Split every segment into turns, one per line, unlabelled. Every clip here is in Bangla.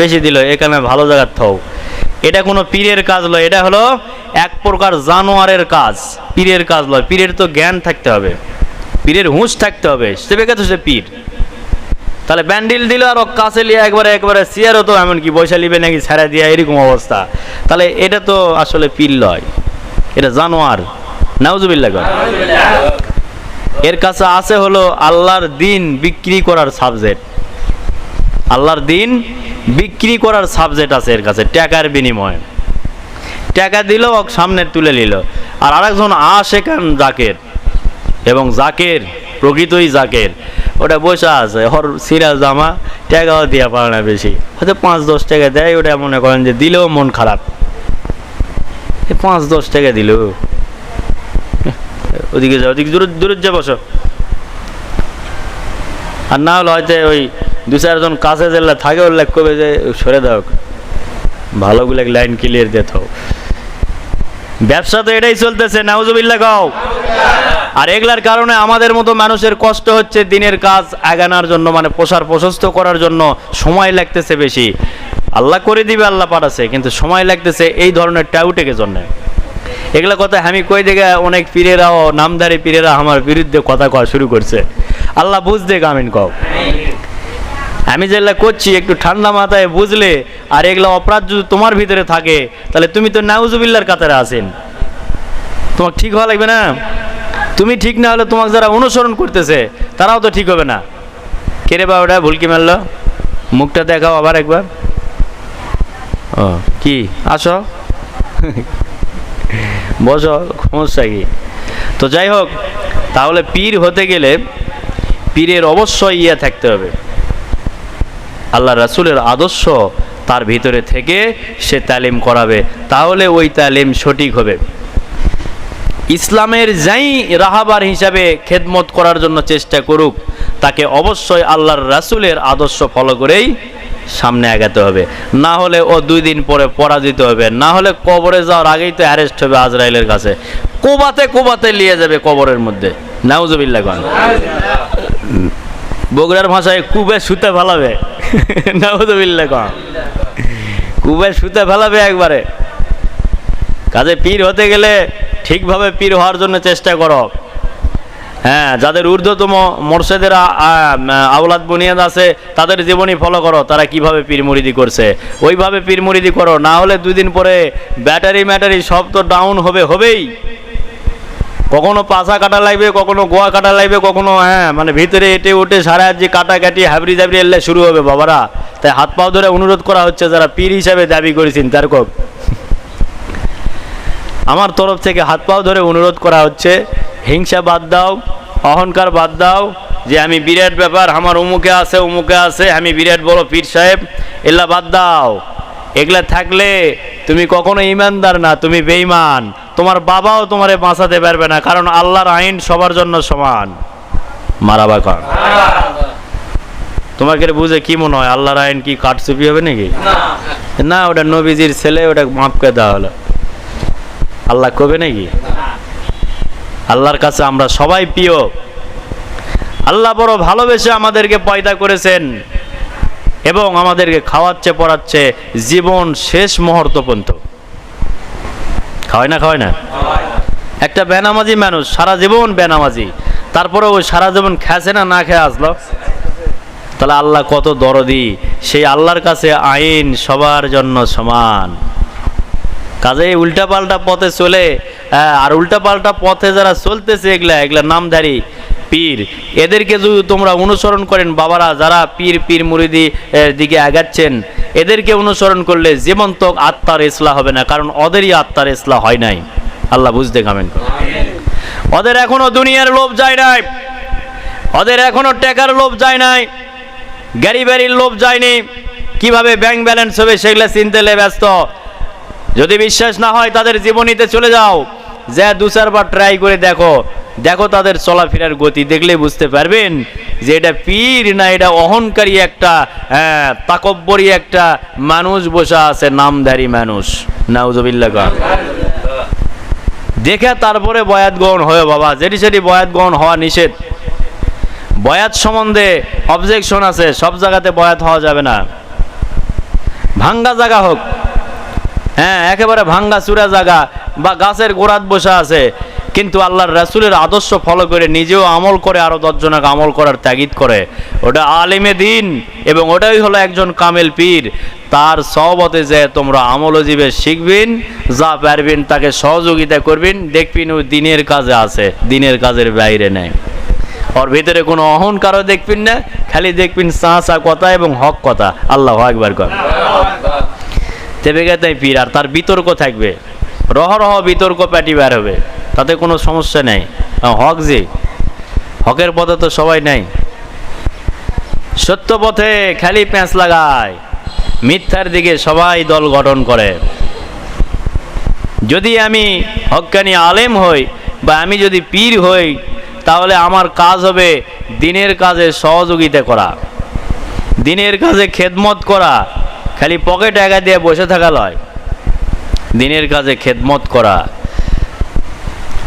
বেশি দিল এখানে ভালো জায়গার থাও। এটা কোনো পীরের কাজ লয়, এটা হলো এক প্রকার জানোয়ারের কাজ, পীরের কাজ লয়। পীরের তো জ্ঞান থাকতে হবে, পীরের হুঁশ থাকতে হবে, সে তো সে পীর। তাহলে ব্যান্ডিল দিল আর কাছে লিয়ে একবারে একবারে চেয়ারও তো এমন কি পয়সা লিবে নাকি ছেড়ে দিয়া, এরকম অবস্থা। তাহলে এটা তো আসলে পীর লয়, এটা জানোয়ার। নাউজুবিল্লাহ কর এর কাছে আছে হলো আল্লাহর দিন বিক্রি করার সাবজেক্ট আল্লাহর দিন বিক্রি করার সাবজেক্ট আছে এর কাছে, টাকার বিনিময়ে। টাকা দিল, সামনে তুলে নিল। আর আরেকজন আশেকান জাকের, এবং জাকের, প্রকৃতই জাকের, ওটা বসে আছে, হর সিরা জামা, টাকাও দেওয়া পারে না বেশি। হয়তো পাঁচ দশ টাকা দেয়, ওটা মনে করেন যে দিলেও মন খারাপ। পাঁচ দশ টাকা দিল। ওদিকে যাও, ওদিকে দূরে দূরে যা বসো। আর না হলে হয়তো ওই দু চারজন কাছে যেগুলো থাকে ওগুলো কবে যে সরে দাও। ভালোগুলো লাইন ক্লিয়ার দিয়ে থাও ব্যবসা তো এটাই চলতেছে, নাউজুবিল্লাহ গাও আর এগুলার কারণে আমাদের মতো মানুষের কষ্ট হচ্ছে দিনের কাজ আগানোর জন্য মানে প্রসার প্রশস্ত করার জন্য সময় লাগতেছে বেশি। আল্লাহ করে দিবে, আল্লাহ পাঠাছে, কিন্তু সময় লাগতেছে এই ধরনের টাউটেকের জন্য। এগুলা কথা আমি কই দেখে অনেক পীরেরাও নামধারী পীরেরা আমার বিরুদ্ধে কথা কওয়া শুরু করছে। আল্লাহ বুঝতে কামিন কও। আমি যেগুলা করছি, একটু ঠান্ডা মাথায় বুঝলে আর এগুলা অপরাধ যদি তোমার ভিতরে থাকে, তাহলে তুমি তো নাউজুবিল্লার কাতারে আসেন তোমার ঠিক হওয়া লাগবে না? তুমি ঠিক না হলে তোমাকে যারা অনুসরণ করতেছে, তারাও তো ঠিক হবে না। কেরে বা ওটা ভুলকি মারলো? মুখটা দেখাও আবার একবার। ও, কি? আসো। বসো, সমস্যা কি? তো যাই হোক, তাহলে পীর হতে গেলে পীরের অবশ্যই ইয়ে থাকতে হবে। আল্লাহ রাসুলের আদর্শ তার ভিতরে থেকে সে তালিম করাবে। তাহলে ওই তালিম সঠিক হবে। ইসলামের যাই রাহাবার হিসাবে খেদমত করার জন্য চেষ্টা করুক, তাকে অবশ্যই আল্লাহর রাসুলের আদর্শ ফলো করেই সামনে আগাতে হবে। না হলে ও দুই দিন পরে পরাজিত হবে। না হলে কবরে যাওয়ার আগেই তো অ্যারেস্ট হবে আজরাইলের কাছে। কোবাতে কোবাতে নিয়ে যাবে কবরের মধ্যে। নাউজবিল্লা গান বগুড়ার ভাষায় কুবে শুতে ফেলাবে নাউজবিল্লা গান কুবে শুতে ফেলাবে একবারে। কাজে পীর হতে গেলে ঠিকভাবে পীর হওয়ার জন্য চেষ্টা করো। হ্যাঁ যাদের ঊর্ধ্বতম মোর্শেদের আওলাদ বুনিয়াদ আছে, তাদের জীবনী ফলো করো, তারা কীভাবে পীর মুরিদি করছে। ওইভাবে পীর মুরিদি করো, না হলে দুই দিন পরে ব্যাটারি ম্যাটারি সব তো ডাউন হবে, হবেই। কখনো পাশা কাটা লাগবে, কখনো গোয়া কাটা লাগবে, কখনো হ্যাঁ মানে ভিতরে এটে উঠে সারা যে কাটা কাটি হাবড়ি জাবড়ি এলে শুরু হবে বাবারা। তাই হাত পাও ধরে অনুরোধ করা হচ্ছে, যারা পীর হিসাবে দাবি করেছেন তার কক আমার তরফ থেকে হাত পাও ধরে অনুরোধ করা হচ্ছে, হিংসা বাদ দাও, অহংকার বাদ দাও, যে আমি বিরাট ব্যাপার, আমার অমুকে আছে অমুকে আছে, আমি বিরাট বড় পীর সাহেব এগুলা বাদ দাও। এগুলা থাকলে তুমি কখনো ইমানদার না, তুমি বেঈমান। তোমার বাবাও তোমারে বাঁচাতে পারবে না, কারণ আল্লাহর আইন সবার জন্য সমান। মারাবা কর তোমাকে বুঝে কি মনে হয়, আল্লাহর আইন কি কাটচুপি হবে নাকি? না। ওটা নবীজির ছেলে, ওটা মাপকে দেওয়া হলো। আল্লাহ কবে নাকি? আল্লাহর কাছে আমরা সবাই প্রিয়। আল্লাহ বড় ভালোবেসে আমাদেরকে পয়দা করেছেন। এবং আমাদেরকে খাওয়াচ্ছে পড়াচ্ছে জীবন শেষ মুহূর্ত পর্যন্ত। খাওয়ায় না খাওয়ায় না? একটা বেনামাজি মানুষ সারা জীবন বেনামাজি তারপরে ওই সারা জীবন খেছে না না খেয়ে আসলো? তাহলে আল্লাহ কত দরদি সেই আল্লাহর কাছে আইন সবার জন্য সমান। কাজে উল্টাপাল্টা পথে চলে হ্যাঁ, আর উল্টাপাল্টা পথে যারা চলতেছে এগুলা এগুলা নামধারী পীর। এদেরকে যদি তোমরা অনুসরণ করেন, বাবারা যারা পীর পীর মুরিদি দিকে আগাচ্ছেন, এদেরকে অনুসরণ করলে জীবন্ত আত্মার ইসলাহ হবে না, কারণ ওদেরই আত্মার ইসলাহ হয় নাই। আল্লাহ বুঝতে কামেন ওদের এখনও দুনিয়ার লোভ যায় নাই। ওদের এখনও টাকার লোভ যায় নাই। গাড়ি বাড়ির লোভ যায়নি। কীভাবে ব্যাংক ব্যালেন্স হবে সেগুলো চিনতে ব্যস্ত। যদি বিশ্বাস না হয় তাদের জীবনীতে চলে যাও। যা দু চারবার ট্রাই করে দেখো দেখো তাদের চলাফেরার গতি, দেখলে বুঝতে পারবেন যে এটা পীর না, এটা অহংকারী একটা হ্যাঁ একটা মানুষ বসা আছে, নামধারী মানুষ। নাউজবিল্লা গান দেখে তারপরে বয়াত গ্রহণ হয় বাবা, যেটি সেটি বয়াত গ্রহণ হওয়া নিষেধ। বয়াত সম্বন্ধে অবজেকশন আছে, সব জায়গাতে বয়াত হওয়া যাবে না। ভাঙ্গা জায়গা হোক হ্যাঁ একেবারে ভাঙ্গা চূড়া জায়গা বা গাছের গোড়াত বসা আছে। কিন্তু আল্লাহর রাসুলের আদর্শ ফলো করে নিজেও আমল করে আরও দশজনকে আমল করার তাগিদ করে। ওটা আলিমে দিন এবং ওটাই হলো একজন কামেল পীর। তার সহবতে যে তোমরা আমল জীবে শিখবেন, যা পারবেন তাকে সহযোগিতা করবেন। দেখবেন ও দিনের কাজে আছে, দিনের কাজের বাইরে নেই। ওর ভিতরে কোনো অহংকারও দেখবেন না, খালি দেখবেন চা কথা এবং হক কথা। আল্লাহ একবার কর। তেবে তাই পীর, আর তার বিতর্ক থাকবে। রহ রহ বিতর্ক প্যাটি বের হবে। তাতে কোনো সমস্যা নেই। হক যে, হকের পথে তো সবাই নেই। সত্য পথে খালি প্যাঁচ লাগায়, মিথ্যার দিকে সবাই দল গঠন করে। যদি আমি হক্কানি আলেম হই বা আমি যদি পীর হই, তাহলে আমার কাজ হবে দিনের কাজে সহযোগিতা করা, দিনের কাজে খেদমত করা, খালি পকেট একা দিয়ে বসে থাকা লয়। দিনের কাজে খেদমত করা।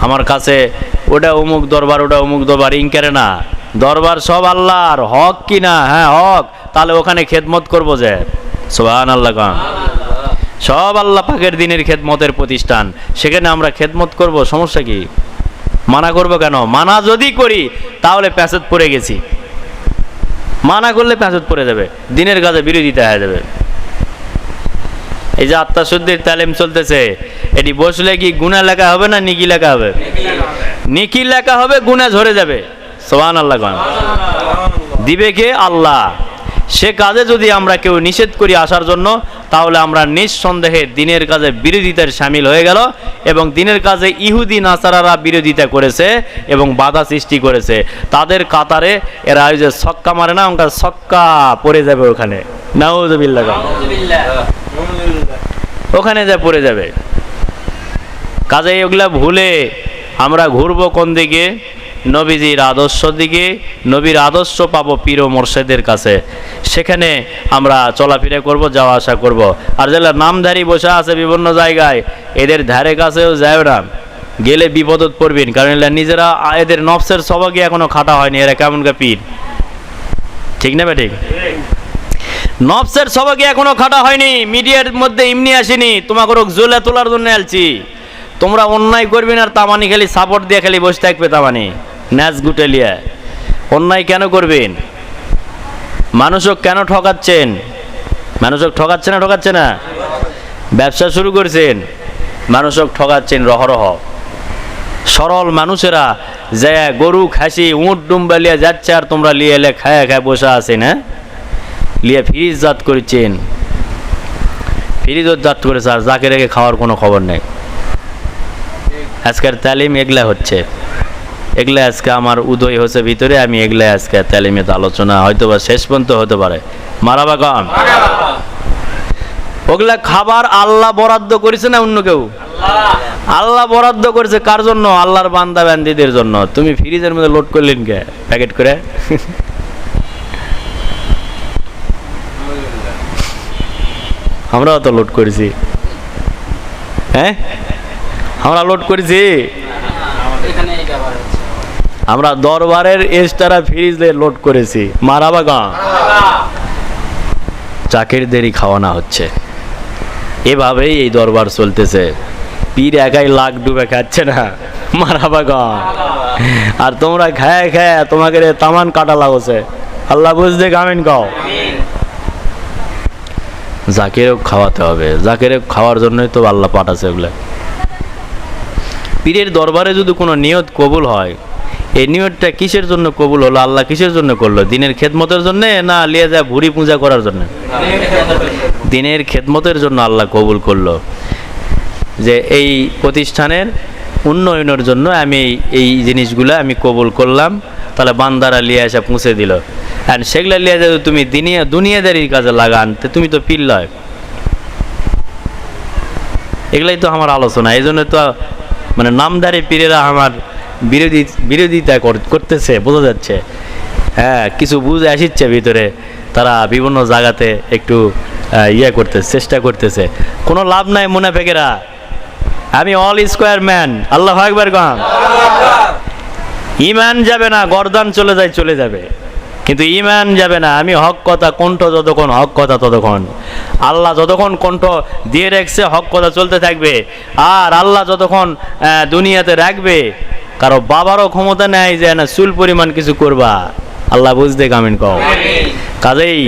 আমার কাছে ওটা অমুক দরবার, ওটা অমুক দরবার ইনকারে না। দরবার সব আল্লাহর হক কি না? হ্যাঁ হক। তাহলে ওখানে খেদমত করব যে। সোহান আল্লাহ খান সব আল্লাহ পাকের দিনের খেদমতের প্রতিষ্ঠান। সেখানে আমরা খেদমত করব, সমস্যা কি? মানা করব কেন? মানা যদি করি, তাহলে প্যাসেজ পড়ে গেছি। মানা করলে প্যাঁচত পড়ে যাবে। দিনের কাজে বিরোধিতা হয়ে যাবে। এই যে আত্মা আত্মাশুদ্ধির তালিম চলতেছে, এটি বসলে কি গুণা লেখা হবে না নিকি লেখা হবে? নিকি লেখা হবে, গুণা ঝরে যাবে। সোহান আল্লাহ দিবে কে? আল্লাহ। সে কাজে যদি আমরা কেউ নিষেধ করি আসার জন্য, তাহলে আমরা নিঃসন্দেহে দিনের কাজে বিরোধিতার সামিল হয়ে গেল এবং দিনের কাজে ইহুদি, নাসারারা বিরোধিতা করেছে এবং বাধা সৃষ্টি করেছে। তাদের কাতারে এরা ওই যে ছক্কা মারে না ওখানে ছক্কা পড়ে যাবে ওখানে। নাউজবিল্লাহ। ওখানে যা পড়ে যাবে। কাজে এগুলা ভুলে আমরা ঘুরবো কোন দিকে? নবীজির আদর্শ দিকে। নবীর আদর্শ পাবো পীর মোর্শেদের কাছে। সেখানে আমরা চলাফেরা করব, যাওয়া আসা করব। আর যারা নামধারী বসে আছে বিভিন্ন জায়গায়, এদের ধারে কাছেও যায় না। গেলে বিপদত পড়বেন কারণ এরা নিজেরা, এদের নফসের সবাকে এখনও খাটা হয়নি, এরা কেমন কা পীর? ঠিক না ঠিক? নফসের সবাইকে এখনও খাটা হয়নি, মিডিয়ার মধ্যে এমনি আসেনি, তোমাকে জোলে তোলার জন্য আলছি। তোমরা অন্যায় করবেন আর তামানি খালি সাপোর্ট দিয়ে খালি বসে থাকবে তামানি। ন্যাচ গুটেলিয়া অন্যায় কেন করবেন? মানুষক কেন ঠকাচ্ছেন? মানুষক ঠকাচ্ছে না ঠকাচ্ছে না? ব্যবসা শুরু করছেন, মানুষক ঠকাচ্ছেন রহরহ সরল মানুষেরা যে গরু, খাসি, উঁট, ডুম্বা লিয়ে যাচ্ছে আর তোমরা লিয়ে খায় খায় বসে আছেন হ্যাঁ? লিয়ে ফ্রিজ জাত করেছেন। ফ্রিজও জাত করেছে, আর যাকে রেখে খাওয়ার কোনো খবর নেই। আজকের তালিম এগলা হচ্ছে। এগুলা আজকে আমার উদয় হচ্ছে ভিতরে, আমি এগুলা আজকে তালিমের আলোচনা হয়তো বা শেষ পর্যন্ত হতে পারে। মারাবা কন ওগুলা খাবার আল্লাহ বরাদ্দ করেছে না অন্য কেউ? আল্লাহ বরাদ্দ করেছে কার জন্য? আল্লাহর বান্দা বান্দিদের জন্য। তুমি ফ্রিজের মধ্যে লোড করলেন কে? প্যাকেট করে? আমরাও তো লোড করেছি। হ্যাঁ? আমরা লোড করেছি। আমরা দরবারের এক্সট্রা ফ্রিজ লোড করেছি। মারাবা গাঁ চাকরিদেরই খাওয়ানো হচ্ছে। এভাবেই এই দরবার চলতেছে। পীর একাই লাখ ডুবে খাচ্ছে না। মারাবা গাঁ আর তোমরা খায় খায় তোমাকে তামান কাটা লাগছে। আল্লাহ বুঝতে গামেন গাও জাকেরও খাওয়াতে হবে। জাকেরে খাওয়ার জন্যই তো আল্লাহ পাঠাছে ওগুলা পীরের দরবারে যদি কোনো নিয়ত কবুল হয়, এই নিয়তটা কিসের জন্য কবুল হলো? আল্লাহ কিসের জন্য করল? দিনের খেদমতের জন্য না লিয়ে যায় ভুড়ি পূজা করার জন্য? দিনের খেদমতের জন্য আল্লাহ কবুল করল। যে এই প্রতিষ্ঠানের উন্নয়নের জন্য আমি এই জিনিসগুলো আমি কবুল করলাম। তাহলে বান্দারা লিয়ে এসে পৌঁছে দিল। অ্যান্ড সেগুলো লিয়ে যদি তুমি দুনিয়া, দুনিয়াদারির কাজে লাগান, তো তুমি তো পিল লয়। এগুলাই তো আমার আলোচনা, এই জন্য তো মানে নামদারি পীরেরা আমার বিরোধী, বিরোধিতা করতেছে, বোঝা যাচ্ছে। হ্যাঁ কিছু বুঝে আসিচ্ছে ভিতরে, তারা বিভিন্ন জায়গাতে একটু ইয়ে করতে চেষ্টা করতেছে। কোনো লাভ নাই মুনাফেকেরা। আমি অল স্কোয়ার ম্যান আল্লাহ একবার গান ইমান যাবে না, গরদান চলে যায়, চলে যাবে। কিন্তু ইমান যাবে না, আমি হক কথা, কণ্ঠ যতক্ষণ, হক কথা ততক্ষণ। আল্লাহ যতক্ষণ কণ্ঠ দিয়ে রাখছে, হক কথা চলতে থাকবে। আর আল্লাহ যতক্ষণ দুনিয়াতে রাখবে, কারও বাবারও ক্ষমতা নেয় যে না চুল পরিমাণ কিছু করবা। আল্লাহ বুঝতে কামিন কও। কাজেই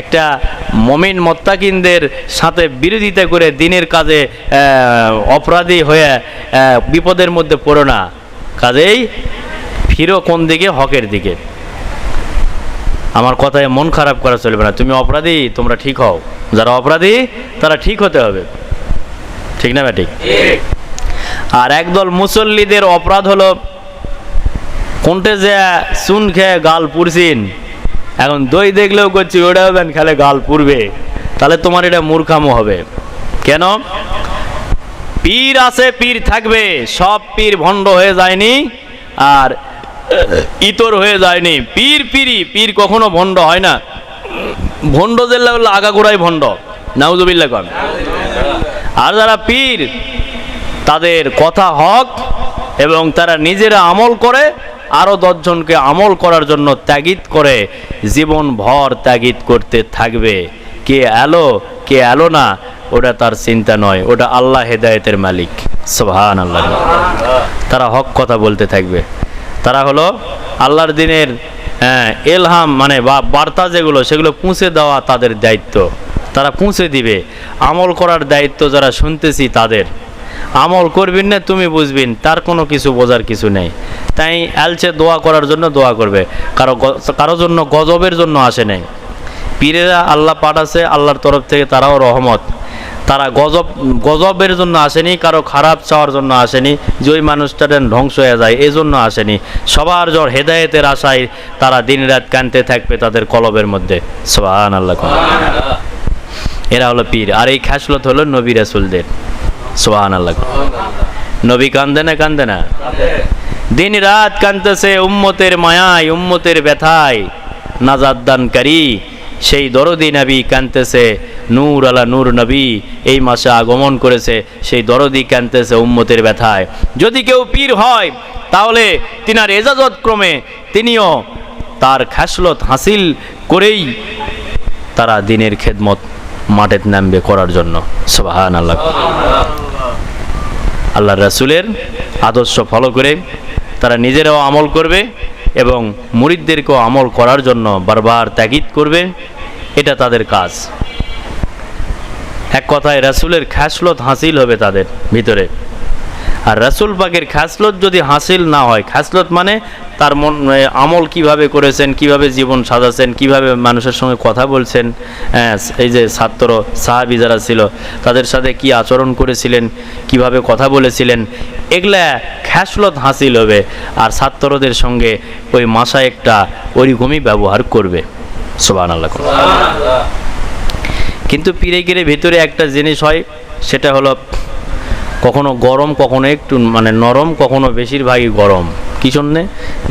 একটা মমিন মত্তাকিনদের সাথে বিরোধিতা করে দিনের কাজে অপরাধী হয়ে বিপদের মধ্যে পড়ো না। কাজেই ফিরো কোন দিকে, হকের দিকে? আমার কথায় মন খারাপ করা চলবে না। তুমি অপরাধী, তোমরা ঠিক হও। যারা অপরাধী, তারা ঠিক হতে হবে। ঠিক না ঠিক আর একদল মুসল্লিদের অপরাধ হলো, কোনটে যে চুন খেয়ে গাল পুরছিন এখন দই দেখলেও করছি ওটা হবেন খেলে গাল পুরবে তাহলে তোমার এটা মূর্খামো হবে। কেন? পীর আছে, পীর থাকবে, সব পীর ভণ্ড হয়ে যায়নি। আর ইতর হয়ে যায়নি। পীর পীরই, পীর কখনো ভণ্ড হয় না। ভণ্ড জেলা হলো আগাগোড়াই ভণ্ড। নাউজুবিল্লা কন। আর যারা পীর, তাদের কথা হক এবং তারা নিজেরা আমল করে আরও দশজনকে আমল করার জন্য ত্যাগিত করে, জীবন ভর ত্যাগিত করতে থাকবে। কে এলো কে এলো না, ওটা তার চিন্তা নয়। ওটা আল্লাহ হেদায়েতের মালিক। সোহান আল্লাহ তারা হক কথা বলতে থাকবে। তারা হলো আল্লাহর দিনের হ্যাঁ, এলহাম মানে বার্তা যেগুলো সেগুলো পৌঁছে দেওয়া তাদের দায়িত্ব। তারা পৌঁছে দিবে। আমল করার দায়িত্ব যারা শুনতেছি তাদের। আমল করবেন না তুমি বুঝবেন তার কোনো কিছু বোঝার কিছু নেই। তাই আলছে দোয়া করার জন্য দোয়া করবে। কারও গ- কারও জন্য গজবের জন্য আসে নাই। পীরেরা আল্লাহ পাঠাছে আল্লাহর তরফ থেকে তারাও রহমত। তারা গজব, গজবের জন্য আসেনি, কারও খারাপ চাওয়ার জন্য আসেনি যে ওই মানুষটার ধ্বংস হয়ে যায়, এই জন্য আসেনি। সবার জ্বর হেদায়েতের আশায় তারা দিনরাত কানতে থাকবে তাদের কলবের মধ্যে। সোহান আল্লাহ এরা হলো পীর। আর এই খ্যাসলত হলো নবী রাসুলদের। সোহান আল্লাহ নবী কান্দে না কান্দে না? দিন রাত কান্দতেছে উম্মতের মায়ায়, উম্মতের ব্যথায়। নাজাদ দানকারী, সেই দরদি নবী কানতেছে নূর আলা নূর নবী এই মাসে আগমন করেছে, সেই দরদি কানতেছে উম্মতের ব্যথায়। যদি কেউ পীর হয়, তাহলে তিনার এজাজত ক্রমে তিনিও তার খ্যাসলত হাসিল করেই তারা দিনের খেদমত মাঠে নামবে করার জন্য। সোহান আল্লাহ আল্লাহ রাসুলের আদর্শ ফলো করে তারা নিজেরাও আমল করবে এবং মুরিদদেরকেও আমল করার জন্য বারবার ত্যাগিদ করবে, এটা তাদের কাজ। এক কথায় রাসুলের খ্যাসলত হাসিল হবে তাদের ভিতরে। আর রাসুল পাকের খাসলত যদি হাসিল না হয় খাসলত মানে তার মন আমল কীভাবে করেছেন কীভাবে জীবন সাজাছেন কীভাবে মানুষের সঙ্গে কথা বলছেন হ্যাঁ, এই যে ছাত্র সাহাবি যারা ছিল তাদের সাথে কি আচরণ করেছিলেন কীভাবে কথা বলেছিলেন এগুলা খ্যাসলত হাসিল হবে আর ছাত্রদের সঙ্গে ওই মাসা একটা ওইরকমই ব্যবহার করবে। সোবান আল্লাহ কিন্তু পিড়ে গিরে ভিতরে একটা জিনিস হয়, সেটা হলো কখনো গরম, কখনো একটু মানে নরম, কখনো বেশিরভাগই গরম। কি জন্যে?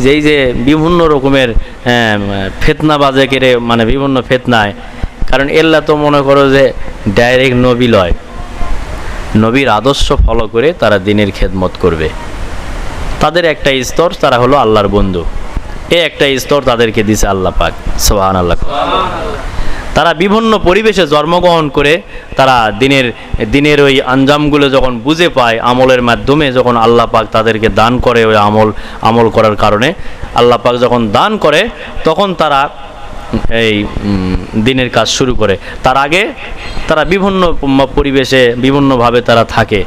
যেই যে বিভিন্ন রকমের ফেতনা বাজে কেড়ে মানে বিভিন্ন ফেতনায়। কারণ এল্লা তো মনে করো যে ডাইরেক্ট নবী লয়। নবীর আদর্শ ফলো করে তারা দিনের খেদমত করবে। তাদের একটা স্তর, তারা হলো আল্লাহর বন্ধু। এ একটা স্তর তাদেরকে দিছে আল্লাহ পাক। সোহান আল্লাহ তারা বিভিন্ন পরিবেশে জন্মগ্রহণ করে তারা দিনের দিনের ওই আঞ্জামগুলো যখন বুঝে পায় আমলের মাধ্যমে, যখন আল্লাহ পাক তাদেরকে দান করে ওই আমল আমল করার কারণে, আল্লাহ পাক যখন দান করে, তখন তারা এই দিনের কাজ শুরু করে। তার আগে তারা বিভিন্ন পরিবেশে বিভিন্নভাবে তারা থাকে।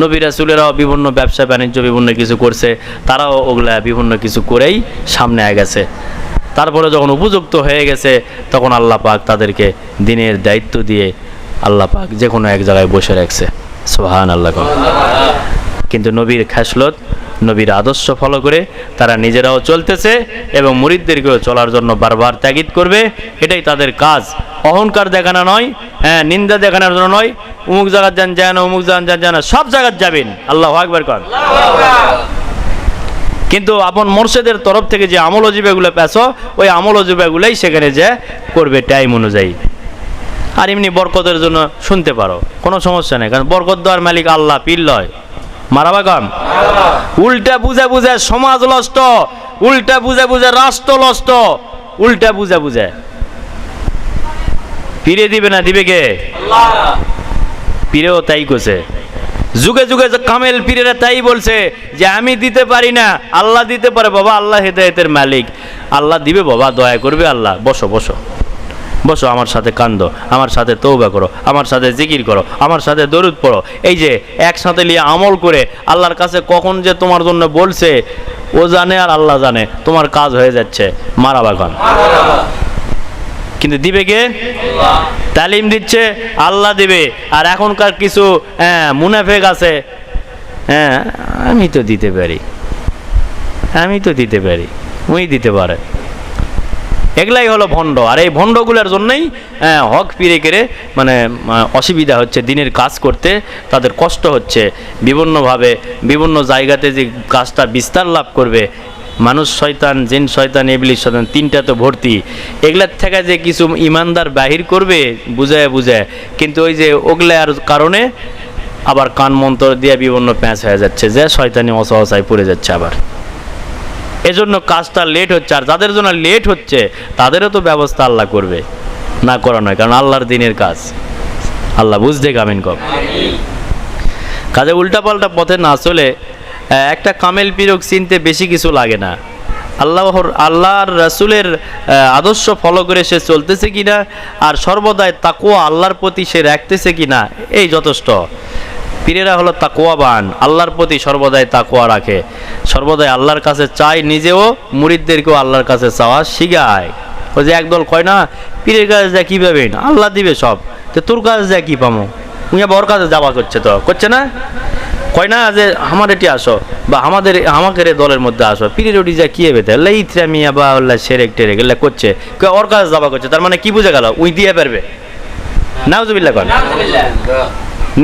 নবী রাসুলেরাও বিভিন্ন ব্যবসা, বাণিজ্য, বিভিন্ন কিছু করছে, তারাও ওগুলা বিভিন্ন কিছু করেই সামনে গেছে তারপরে যখন উপযুক্ত হয়ে গেছে, তখন আল্লাহ পাক তাদেরকে দিনের দায়িত্ব দিয়ে আল্লাহ পাক যে কোনো এক জায়গায় বসে রাখছে। সোহান আল্লাহ কিন্তু নবীর খ্যাসলত নবীর আদর্শ ফলো করে তারা নিজেরাও চলতেছে এবং মুরিদদেরকেও চলার জন্য বারবার ত্যাগিদ করবে। এটাই তাদের কাজ। অহংকার দেখানো নয় হ্যাঁ নিন্দা দেখানোর জন্য নয়। উমুক জায়গার যান যায় না উমুক জায়গার যান যায় না সব জায়গার যাবেন। আল্লাহ আকবর কর। কিন্তু আপন মোর্শেদের তরফ থেকে যে আমল অজীবাগুলো পেছো ওই আমল অজীবাগুলোই সেখানে যে করবে টাইম অনুযায়ী। আর এমনি বরকতের জন্য শুনতে পারো কোনো সমস্যা নেই কারণ বরকত দেওয়ার মালিক আল্লাহ পীর লয়। মারাবা কাম উল্টা বুঝে বুঝে সমাজ লষ্ট উল্টা বুঝে বুঝে রাষ্ট্র লষ্ট উল্টা বুঝা বুঝা। পীরে দিবে না দিবে কে? পীরেও তাই করছে। যুগে যুগে যে কামেল পীরেরা তাই বলছে যে আমি দিতে পারি না আল্লাহ দিতে পারে বাবা আল্লাহ হেদায়েতের মালিক। আল্লাহ দিবে বাবা দয়া করবে আল্লাহ। বসো বসো। বসো আমার সাথে কান্দো আমার সাথে তৌবা করো আমার সাথে জিকির করো আমার সাথে দরুদ পড়ো। এই যে একসাথে নিয়ে আমল করে আল্লাহর কাছে কখন যে তোমার জন্য বলছে ও জানে আর আল্লাহ জানে তোমার কাজ হয়ে যাচ্ছে। মারা বাগান কিন্তু দিবে কে? তালিম দিচ্ছে আল্লাহ দিবে। আর এখনকার কিছু হ্যাঁ মুনাফেক আছে। হ্যাঁ আমি তো দিতে পারি। আমি তো দিতে পারি। উই দিতে পারে। এগুলাই হলো ভণ্ড। আর এই ভণ্ডগুলোর জন্যই হ্যাঁ, হক পিড়ে কেড়ে মানে অসুবিধা হচ্ছে দিনের কাজ করতে তাদের কষ্ট হচ্ছে। বিভিন্নভাবে বিভিন্ন জায়গাতে যে কাজটা বিস্তার লাভ করবে মানুষ শয়তান জিন শয়তান এবলিশ শয়তান তিনটা তো ভর্তি। এগুলার থেকে যে কিছু ইমানদার বাহির করবে বুঝায় বুঝায়। কিন্তু ওই যে ওগুলার কারণে আবার কান মন্ত্র দিয়ে বিভিন্ন প্যাঁচ হয়ে যাচ্ছে যে শয়তানি অসহসায় পড়ে যাচ্ছে আবার। এজন্য কাজটা লেট হচ্ছে আর যাদের জন্য লেট হচ্ছে তাদেরও তো ব্যবস্থা আল্লাহ করবে। না করা নয় কারণ আল্লাহর দিনের কাজ। আল্লাহ বুঝতে কামিন কম কাজে উল্টাপাল্টা পথে না চলে একটা কামেল পিরক চিনতে বেশি কিছু লাগে না। আল্লাহর আল্লাহর রাসূলের আদর্শ ফলো করে সে চলতেছে কিনা, আর সর্বদাই তাকুয়া আল্লাহর প্রতি সে রাখতেছে কিনা, এই যথেষ্ট। পীরেরা হলো তাকুয়াবান আল্লাহর প্রতি সর্বদাই তাকুয়া রাখে। সর্বদাই আল্লাহর কাছে চায়, নিজেও মুরিদদেরকেও আল্লাহর কাছে চাওয়া শিখায়। ওই যে একদল কয় না, পীরের কাছে যা কী পাবেন আল্লাহ দিবে সব। তো তোর কাছে যা কী পামো? উনি বর কাছে যাওয়া করছে তো। করছে না? কয় না যে আমার এটি আসো, বা আমাদের আমাকে এই দলের মধ্যে আসো। ওটি যা কি হবে তাহলে ইত্রা মিয়া বা ওল্লা সেরেক টেরেক এগুলা করছে। ওর কাছে যাওয়া করছে, তার মানে কি বুঝে গেল? উই দিয়ে পারবে। নাউজুবিল্লাহ কন।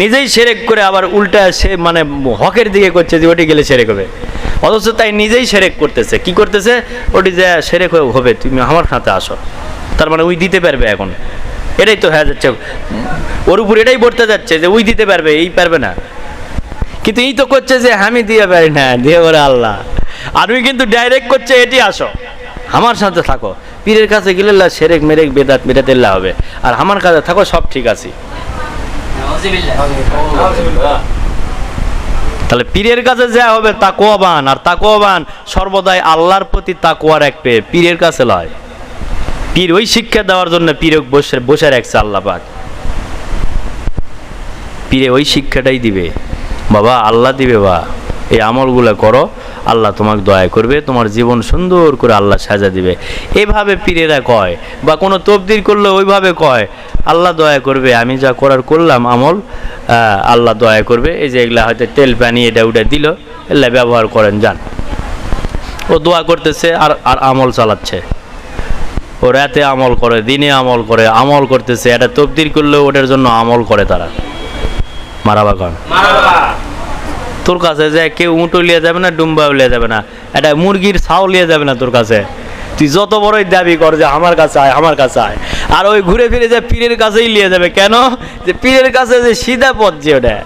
নিজেই সেরেক করে আবার উল্টা সে মানে হকের দিকে করছে যে ওটি গেলে সেরেক হবে। অথচ তাই নিজেই সেরেক করতেছে। কি করতেছে? ওটি যে সেরেক হবে, তুমি আমার সাথে আসো। তার মানে উই দিতে পারবে এখন। এটাই তো হয়ে যাচ্ছে। ওর উপর এটাই বলতে যাচ্ছে যে উই দিতে পারবে, এই পারবে না। কিন্তু এই তো করছে যে আমি দিয়ে পারি না, দিয়ে ওরা আল্লাহ। আর ওই কিন্তু ডাইরেক্ট করছে, এটি আসো। আমার সাথে থাকো। পীরের কাছে গেলে সেরেক মেরেক, বেদাত বেদাতেল্লা হবে। আর আমার কাছে থাকো, সব ঠিক আছে। তাহলে পীরের কাছে যা হবে তাকোয়াবান আর তাকোয়াবান সর্বদাই আল্লাহর প্রতি তাকোয়া রাখবে পীরের কাছে লয়। পীর ওই শিক্ষা দেওয়ার জন্য পীরক বসে বসে রাখছে আল্লাহ পাক। পীরে ওই শিক্ষাটাই দিবে। বাবা, আল্লাহ দিবে বা। এই আমলগুলো করো, আল্লাহ তোমাকে দয়া করবে, তোমার জীবন সুন্দর করে আল্লাহ সাজা দিবে। এভাবে পীরেরা কয়, বা কোনো তবদির করলে ওইভাবে কয়, আল্লাহ দয়া করবে, আমি যা করার করলাম আমল আল্লাহ দয়া করবে। এই যে এগুলা হয়তো তেল পানি এটা ওটা দিল এগুলা ব্যবহার করেন, যান। ও দোয়া করতেছে আর আর আমল চালাচ্ছে। ও রাতে আমল করে, দিনে আমল করে, আমল করতেছে। এটা তবদির করলেও ওটার জন্য আমল করে তারা। মারাবা কন তোর কাছে যে কেউ উঁটো লিয়ে যাবে না, ডুম্বাও লিয়ে যাবে না, এটা মুরগির ছাও লিয়ে যাবে না তোর কাছে। তুই যত বড়ই দাবি কর যে আমার কাছে আয়, আমার কাছে আয়। আর ওই ঘুরে ফিরে যে পীরের কাছেই লিয়ে যাবে, কেন? যে পীরের কাছে যে সিধা পথ যে ওটা।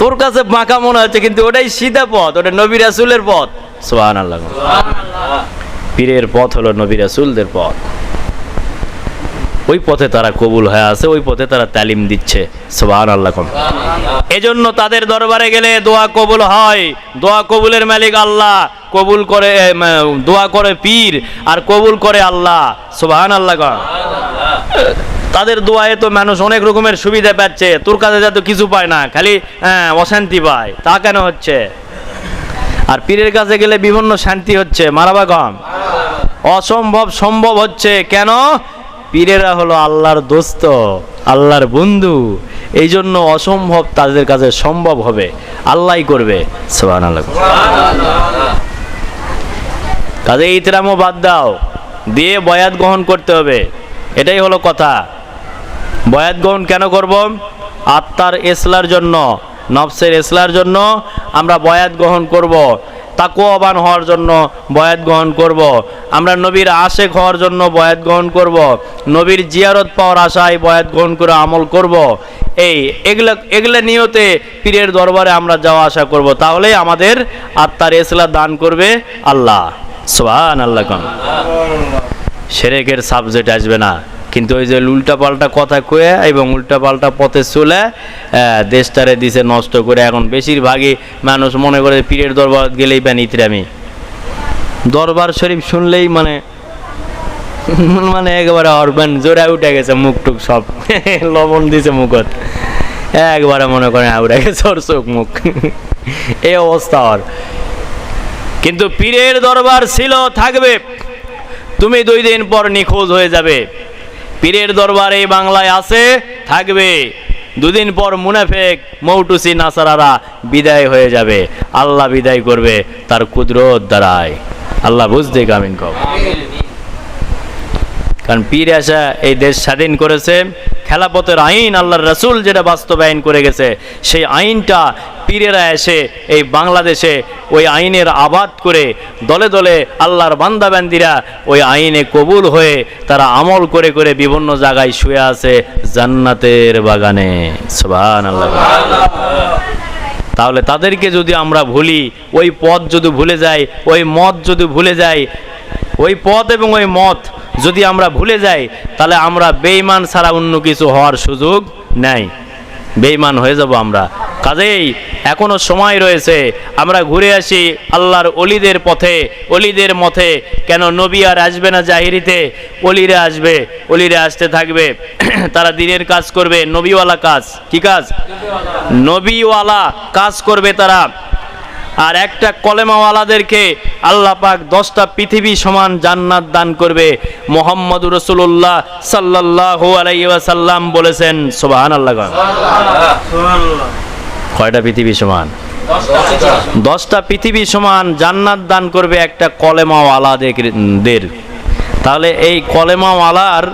তোর কাছে বাঁকা মনে হচ্ছে, কিন্তু ওটাই সিধা পথ, ওটা নবী রাসুলের পথ। সোহান আল্লাহ পীরের পথ হলো নবী রাসুলদের পথ। ওই পথে তারা কবুল হয়ে আছে ওই পথে তারা তালিম দিচ্ছে। সোহান আল্লাহ এজন্য তাদের দরবারে গেলে দোয়া কবুল হয়। দোয়া কবুলের মালিক আল্লাহ কবুল করে দোয়া করে পীর আর কবুল করে আল্লাহ। সুবহান আল্লাহ তাদের দোয়ায় তো মানুষ অনেক রকমের সুবিধা পাচ্ছে তোর কাছে যাতে কিছু পায় না খালি হ্যাঁ, অশান্তি পায়। তা কেন হচ্ছে? আর পীরের কাছে গেলে বিভিন্ন শান্তি হচ্ছে। মারাবা কম। অসম্ভব সম্ভব হচ্ছে। কেন? পীরেরা হলো আল্লাহর দোস্ত, আল্লাহর বন্ধু। এই জন্য অসম্ভব তাদের কাছে সম্ভব হবে। আল্লাহই করবে। কাজে ইতরামও বাদ দাও। দিয়ে বয়াত গ্রহণ করতে হবে। এটাই হলো কথা। বয়াত গ্রহণ কেন করব? আত্মার এসলার জন্য, নফসের এসলার জন্য আমরা বয়াত গ্রহণ করব। তাকুয়াবান হওয়ার জন্য বয়াত গ্রহণ করব। আমরা নবীর আশেক হওয়ার জন্য বয়াত গ্রহণ করব। নবীর জিয়ারত পাওয়ার আশায় বয়াত গ্রহণ করে আমল করব। এই এগুলা এগুলো নিয়তে পীরের দরবারে আমরা যাওয়া আশা করব। তাহলেই আমাদের আত্মার এসলা দান করবে আল্লাহ। সোহান আল্লাহ সেরেকের সাবজেক্ট আসবে না। কিন্তু ওই যে উল্টাপাল্টা কথা কয়ে এবং উল্টাপাল্টা পথে চলে দেশটারে দিছে নষ্ট করে। এখন বেশিরভাগই মানুষ মনে করে পীরের দরবার গেলেই প্যান ইতরামি দরবার শরীফ শুনলেই মানে মানে একেবারে অরবান জোরে উঠে গেছে মুখ টুক সব। লবণ দিছে মুখত। একবারে মনে করেন উঠে গেছে ওর চোখ মুখ। এই অবস্থা ওর কিন্তু পীরের দরবার ছিল, থাকবে। তুমি দুই দিন পর নিখোঁজ হয়ে যাবে। পীরের দরবারে বাংলায় আছে, থাকবে। দুদিন পর মুনাফেক, মৌটুসি নাসারারা বিদায় হয়ে যাবে। আল্লাহ বিদায় করবে তার কুদরত দ্বারায়। আল্লাহ বুঝতে কামিন কব কারণ পীর আসা এই দেশ স্বাধীন করেছে খেলাপথের আইন আল্লাহর রসুল যেটা বাস্তবায়ন করে গেছে, সেই আইনটা পীরেরা এসে এই বাংলাদেশে ওই আইনের আবাদ করে দলে দলে আল্লাহর বান্দাবান্দিরা ওই আইনে কবুল হয়ে তারা আমল করে করে বিভিন্ন জায়গায় শুয়ে আছে জান্নাতের বাগানে। সুবহান আল্লাহ তাহলে তাদেরকে যদি আমরা ভুলি, ওই পথ যদি ভুলে যাই, ওই মত যদি ভুলে যাই, ওই পথ এবং ওই মত যদি আমরা ভুলে যাই, তাহলে আমরা বেঈমান ছাড়া অন্য কিছু হওয়ার সুযোগ নেই। বেঈমান হয়ে যাব আমরা। কাজেই এখনও সময় রয়েছে, আমরা ঘুরে আসি আল্লাহর অলিদের পথে, অলিদের মথে কেন নবী আর আসবে না জাহিরিতে? অলিরা আসবে, অলিরা আসতে থাকবে, তারা দিনের কাজ করবে, নবীওয়ালা কাজ। কি কাজ? নবীওয়ালা কাজ করবে তারা। আর একটা কলেমাওয়ালাদেরকে আল্লাহ পাক দশটা পৃথিবী সমান জান্নাত দান করবে। মোহাম্মদ রসুল্লাহ সাল্লাহ আলাইসাল্লাম বলেছেন সোবাহান আল্লাহ কয়টা পৃথিবী সমান? দশটা পৃথিবী। সমান জান্নাত দান করবে একটা কলেমাওয়ালাদের। তাহলে এই কলেমাওয়ালার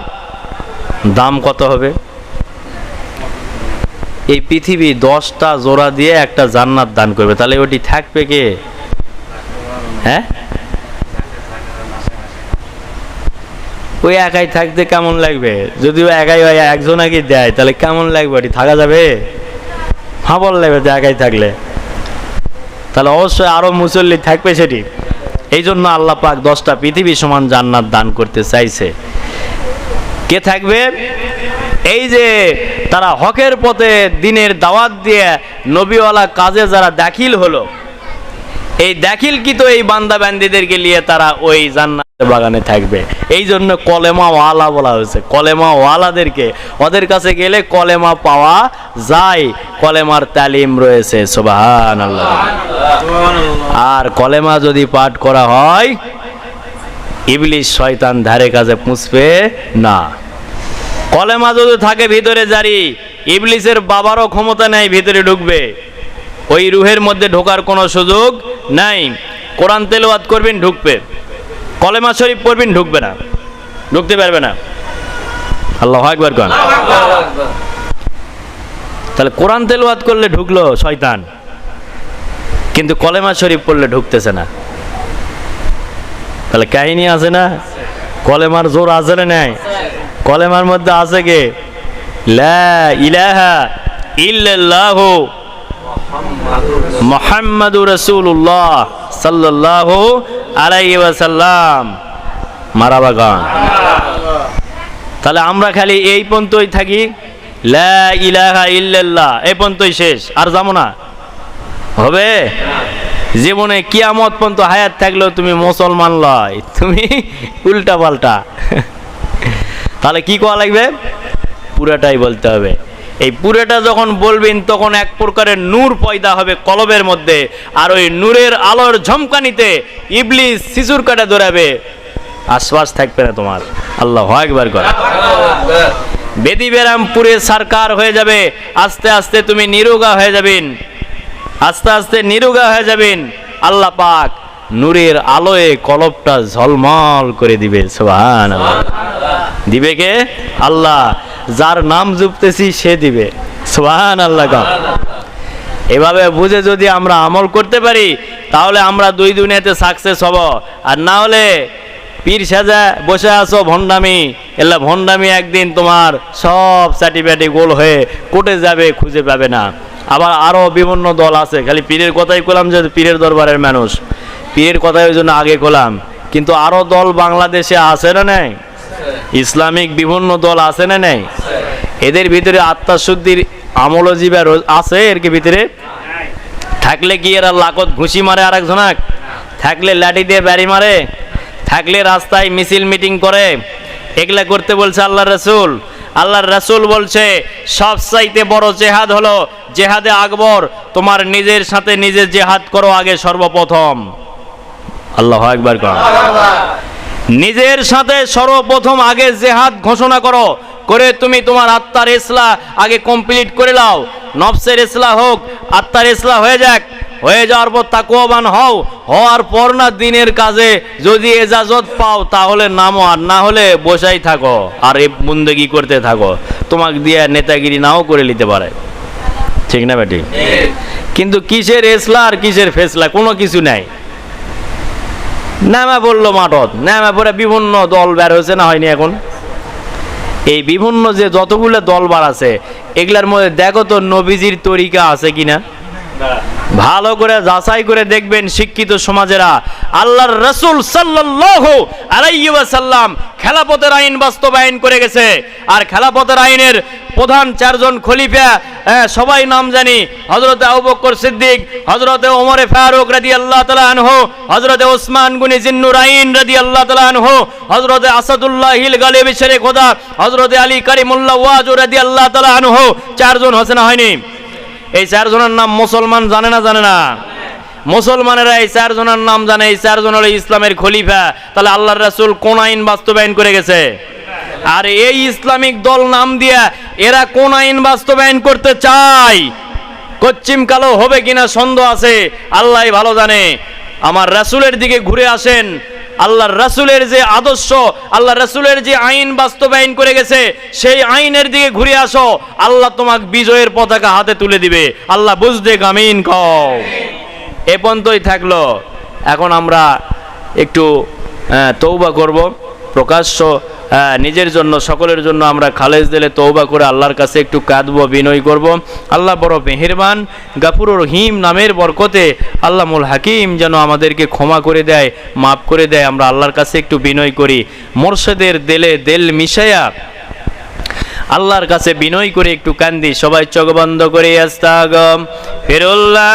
দাম কত হবে? এই পৃথিবী দশটা জোড়া দিয়ে একটা জান্নাত দান করবে। তাহলে ওটি থাকবে কে? হ্যাঁ? ওই একাই থাকতে কেমন লাগবে? যদি একাই হয় একজন আগে দেয়? তাহলে কেমন লাগবে? ওটি থাকা যাবে? হাবল লাগবে যে একাই থাকলে। তাহলে অবশ্যই আরও মুসল্লি থাকবে সেটি। এই জন্য আল্লাহ পাক দশটা পৃথিবী সমান জান্নাত দান করতে চাইছে। কে থাকবে? এই যে তারা হকের পথে দিনের দাওয়াত দিয়ে নবীওয়ালা কাজে যারা দাখিল হলো এই দাখিল কি তো এই বান্দা বান্দিদেরকে নিয়ে তারা ওই জান্নাতের বাগানে থাকবে। এই জন্য কলেমা ওয়ালা বলা হয়েছে। কলেমা ওয়ালাদেরকে ওদের কাছে গেলে কলেমা পাওয়া যায়। কলেমার তালিম রয়েছে সুবাহান আল্লাহ আর কলেমা যদি পাঠ করা হয় ইবলিশ শয়তান ধারে কাছে পুষবে না। কলেমা যদি থাকে ভিতরে জারি, ইবলিসের বাবারও ক্ষমতা নেই, ভিতরে ঢুকবে। ওই রুহের মধ্যে ঢোকার কোনো সুযোগ নাই। কোরআন তেলাওয়াত করবেন ঢুকবে। কলেমা শরীফ পড়বেন ঢুকবে না। ঢুকতে পারবে না। আল্লাহ একবার কন। তাহলে কোরআন তেলাওয়াত করলে ঢুকলো শয়তান কিন্তু কলেমা শরীফ পড়লে ঢুকতেছে না। তাহলে কাহিনী আছে না? কলেমার জোর আছে না নাই? কলেমার মধ্যে আছে কে? লা ইলাহা ইল্লাল্লাহু মুহাম্মাদুর রাসূলুল্লাহ সাল্লাল্লাহু আলাইহি ওয়াসাল্লাম। মারাবা গান তাহলে আমরা খালি এই পন্তই থাকি। লা ইলাহা ইল্লাল্লাহ, এই পর্যন্তই শেষ। আর যাব না। হবে? জীবনে কিয়ামত পর্যন্ত হায়াত থাকলেও তুমি মুসলমান লয়। তুমি উল্টা পাল্টা তাহলে কি করা লাগবে? পুরাটাই বলতে হবে। এই পুরাটা যখন বলবেন, তখন এক প্রকারের নূর পয়দা হবে কলবের মধ্যে। আর ওই নূরের আলোর ঝমকানিতে ইবলিস শিশুর কাটা দৌড়াবে আশ্বাস থাকবে না তোমার। আল্লাহ একবার করে। বেদি বেরাম পুরে সরকার হয়ে যাবে। আস্তে আস্তে তুমি নিরোগা হয়ে যাবেন। আস্তে আস্তে নিরোগা হয়ে যাবেন। আল্লাহ পাক নূরের আলোয় কলবটা ঝলমল করে দিবে। সোহান দিবে কে? আল্লাহ। যার নাম জুপতেছি সে দিবে। সোহান আল্লাহ এভাবে বুঝে যদি আমরা আমল করতে পারি, তাহলে আমরা দুই দুনিয়াতে সাকসেস হব। আর না হলে পীর সাজা বসে আছো ভণ্ডামি, এলা ভণ্ডামি একদিন তোমার সব চাটিপাটি গোল হয়ে কোটে যাবে, খুঁজে পাবে না। আবার আরও বিভিন্ন দল আছে, খালি পীরের কথাই করলাম যে পীরের দরবারের মানুষ। পীরের কথাই ওই জন্য আগে করলাম কিন্তু আরও দল বাংলাদেশে আছে না নেই? ইসলামিক বিভিন্ন দল আছে না নেই? এদের ভিতরে আত্মাশুদ্ধির আমলজীবা আছে, এর ভিতরে? থাকলে কি এরা লাকত ঘুষি মারে আর থাকলে লাঠি দিয়ে বাড়ি মারে? থাকলে রাস্তায় মিছিল মিটিং করে? এগুলা করতে বলছে আল্লাহ রসুল। আল্লাহর রসুল বলছে সব চাইতে বড় জেহাদ হলো জেহাদে আকবর, তোমার নিজের সাথে নিজে জেহাদ করো আগে সর্বপ্রথম। আল্লাহ একবার কর। নিজের সাথে সর্বপ্রথম আগে জেহাদ ঘোষণা করো করে তুমি তোমার আত্মার ইসলা আগে কমপ্লিট করে লাও নফসের ইসলা হোক আত্মার ইসলা হয়ে যাক। হয়ে যাওয়ার পর তাকুয়াবান হও। হওয়ার পর না দিনের কাজে যদি এজাজত পাও তাহলে নামো। আর না হলে বসাই থাকো আর এ বুন্দেগি করতে থাকো। তোমাকে দিয়ে নেতাগিরি নাও করে নিতে পারে। ঠিক না বেটি? কিন্তু কিসের এসলা আর কিসের ফেসলা? কোনো কিছু নাই। নামা বলল মাঠত, নামা পরে বিভিন্ন দল বের হয়েছে না হয়নি এখন? এই বিভিন্ন যে যতগুলো দল বার আছে, এগুলার মধ্যে দেখো তো নবীজির তরিকা আছে কিনা? ভালো করে যাচাই করে দেখবেন শিক্ষিত সমাজেরা। আল্লাহর রসুল ওয়াসাল্লাম খেলাপথের আইন বাস্তবায়ন করে গেছে। আর খেলাপথের আইনের প্রধান চারজন খলিফা সবাই নাম জানি। হজরতে আবু বকর সিদ্দিক হজরতে ওমরে ফারুক রাদি আল্লাহ তালা আনহু হজরতে ওসমান গুনি জিন্নুর আইন রাদি আল্লাহ তালা আনহু হজরতে আসাদুল্লাহ হিল গালিব শেরে খোদা হজরতে আলী কারিমুল্লাহ ওয়াজু রাদি আল্লাহ তালা আনহু, চারজন হোসেনা হয়নি। এই চারজনের নাম মুসলমান জানে না জানে না? মুসলমানেরা এই চারজনের নাম জানে, এই চারজন হলো ইসলামের খলিফা। তাহলে আল্লাহর রাসুল কোন আইন বাস্তবায়ন করে গেছে? আর এই ইসলামিক দল নাম দিয়া এরা কোন আইন বাস্তবায়ন করতে চায়? কচ্ছিম কালো হবে কিনা সন্দেহ আছে? আল্লাহ ভালো জানে। আমার রাসুলের দিকে ঘুরে আসেন আল্লাহর রাসুলের যে আদর্শ আল্লাহ রাসুলের যে আইন বাস্তবায়ন করে গেছে, সেই আইনের দিকে ঘুরে আসো। আল্লাহ তোমাক বিজয়ের পতাকা হাতে তুলে দিবে। আল্লাহ বুঝতে গামিন কও এ পর্যন্তই থাকল। এখন আমরা একটু তৌবা করব। প্রকাশ্য নিজের জন্য, সকলের জন্য আমরা খালেজ দিলে তৌবা করে আল্লাহর কাছে একটু কাঁদবো, বিনয় করব। আল্লাহ বড় মেহেরবান গাফুর রহিম নামের বরকতে আল্লাহ মুল হাকিম যেন আমাদেরকে ক্ষমা করে দেয়, মাফ করে দেয়, আমরা আল্লাহর কাছে একটু বিনয় করি। মোর্শেদের দেলে দেল মিশায়া, আল্লাহর কাছে বিনয় করে একটু কান্দি, সবাই চোখ বন্ধ করে আস্তাগম। ফিরুল্লাহ